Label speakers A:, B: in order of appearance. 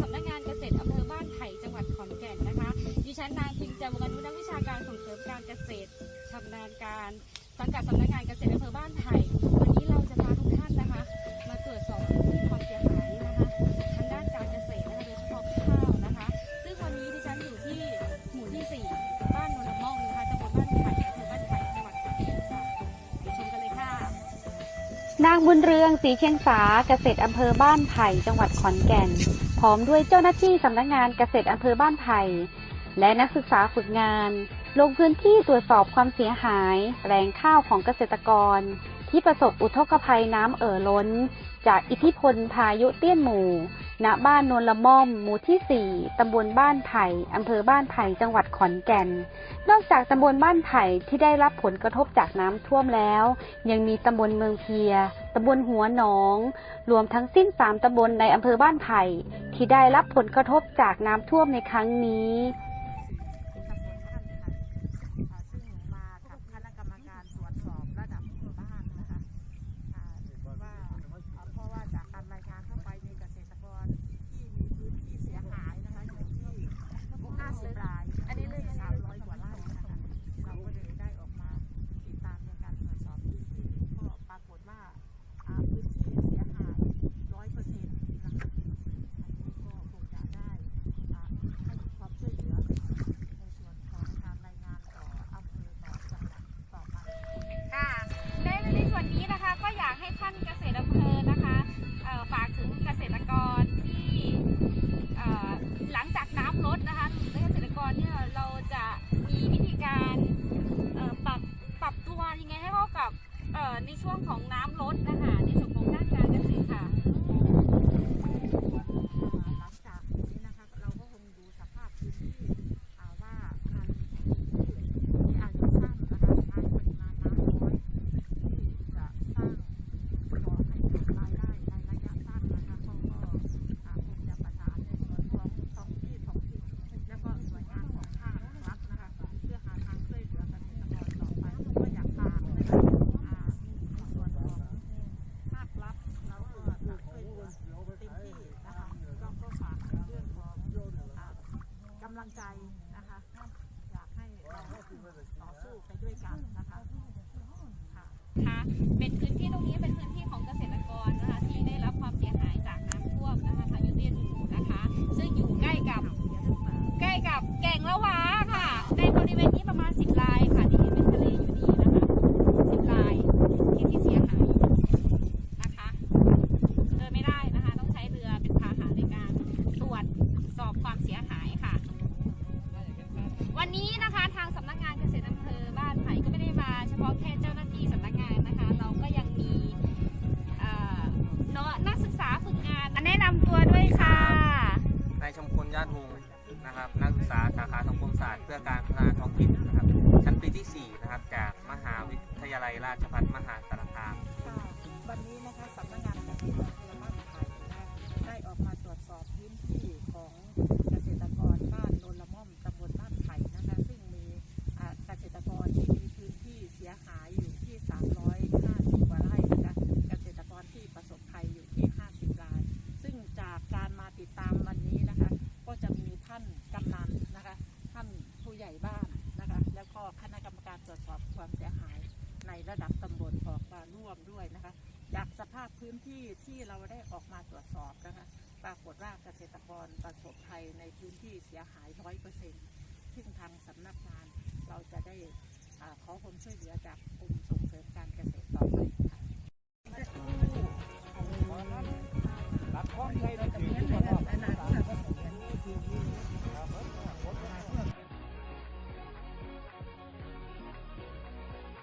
A: สำนักงานเกษตรอำเภอบ้านไผ่จังหวัดขอนแก่นนะคะ ดิฉันนางพิมพ์ใจวงอนุนักวิชาการส่งเสริมการเกษตรชำนาญการ สังกัดสำนักงานเกษตรอำเภอบ้านไผ่วันนี้เราจะพาทุกท่านนะคะ มาตรวจสอบที่ความเสียหายนะคะทางด้านการเกษตรนะคะโดยเฉพาะข้าวนะคะ ซึ่งวันนี้ดิฉันอยู่ที่หมู่ที่ 4 บ้านโนนละม่องนะคะจังหวัดบ้านไผ่อำเภอบ้านไผ่จังหวัดขอนแก่นค่ะไปชมกันเลยค่ะ
B: นางบุญเรืองสีเชียงสาเกษตรอำเภอบ้านไผ่จังหวัดขอนแก่น พร้อมด้วยเจ้าหน้าที่สำนักงานเกษตรอำเภอบ้านไผ่และนักศึกษาฝึกงาน ลงพื้นที่ตรวจสอบความเสียหายแปลงข้าวของเกษตรกร ที่ประสบอุทกภัยน้ำเอ่อล้น จากอิทธิพลพายุเตี้ยนหมู่ ณ บ้านนนละม่อม หมู่ที่ 4 ตำบลบ้านไผ่อำเภอบ้านไผ่จังหวัดขอนแก่น นอกจากตำบลบ้านไผ่ที่ได้รับผลกระทบจากน้ำท่วมแล้ว ยังมีตำบลเมืองเพียตำบลหัวหนอง รวมทั้งสิ้น 3 ตำบลในอำเภอบ้านไผ่ ที่ได้รับผลกระทบจากน้ำท่วมในครั้งนี้
C: ตำบลบ้านไผ่อ่าซึ่งมากับคณะกรรมการตรวจสอบระดับหมู่บ้านนะคะอ่าว่าอ่าเพราะว่าจากการรายงานเข้าไปมีเกษตรกรที่มีพื้นที่เสียหายนะคะอยู่ที่50ราย อันนี้เลย300 กว่าไร่นะคะ เราก็เลยได้ออกมาติดตามในการตรวจสอบพื้นที่ก็ปรากฏว่าอ่าพื้นที่เสียหายร้อยเปอร์เซ็นต์นะคะ อันนี้ก็คงจะได้อ่าให้ความช่วยเหลือ ในส่วนของการรายงานต่ออำเภอต่อจังหวัดต่อไป
A: ค่ะในในส่วนนี้นะคะก็อยากให้ท่านเกษตรอำเภอนะคะเอ่อฝากถึงเกษตรกรที่เอ่อหลังจากน้ำลดนะคะเกษตรกรเนี่ยเราจะมีวิธีการเอ่อปรับปรับตัวยังไงให้เข้ากับเอ่อ ในช่วงของน้ำลดนะคะในส่วนของด้านการเกษตรค่ะ
C: หลังจากนี้นะคะเราก็คงดูสภาพพื้นที่อ่าว่าการที่อายุสั้นนะคะใช้ปริมาณน้ำน้อยที่จะสร้างก่อให้เกิดรายได้ในระยะสั้นนะคะก็ก็อ่าคงจะประสานในส่วนของท้องที่ท้องถิ่นแล้วก็หน่วยงานของภาครัฐนะคะเพื่อหาทางช่วยเหลือเกษตรกรต่อไปก็อยากฝากนะคะอ่าในส่วนของภาครัฐแล้วก็จะช่วยเหลือ เต็มที่นะคะก็ก็ฝากในเรื่องของอ่ากำลังใจนะคะ อยากให้เราต่อสู้ไปด้วยกันนะคะค่ะ
A: นะคะเป็นพื้นที่ตรงนี้เป็น นะครับนักศึกษา
D: สาขาสังคมศาสตร์เพื่อการพัฒนาท้องถิ่นนะครับชั้นปีที่ 4 นะครับ จากมหาวิทยาลัยราชภัฏมหาสารคาม
C: ค่ะวันนี้นะคะสำนักงานเกษตรอำเภอบ้านไผ่นะคะได้ออกมาตรวจสอบพื้นที่ของเกษตรกรบ้านโนนละม่อมตำบลบ้านไผ่นะคะ ซึ่งมีอ่าเกษตรกรที่มีพื้นที่เสียหายอยู่ที่ 350 กว่าไร่นะคะ เกษตรกรที่ประสบภัยอยู่ที่ 50 ราย ซึ่งจากการมาติดตามวันนี้นะคะ ก็จะมีท่านกำนันนะคะ ท่านผู้ใหญ่บ้านนะคะ แล้วก็คณะกรรมการตรวจสอบ ความเสียหายในระดับตำบลออกมาร่วมด้วยนะคะ จากสภาพพื้นที่ที่เราได้ออกมาตรวจสอบนะคะ ปรากฏว่าเกษตรกรประสบภัยในพื้นที่เสียหายร้อยเปอร์เซ็นต์ซึ่งทางสำนักงานเราจะได้ขอความช่วยเหลือจากกรมส่งเสริมการเกษตรต่อไปค่ะ
E: รับข้องใช้ได้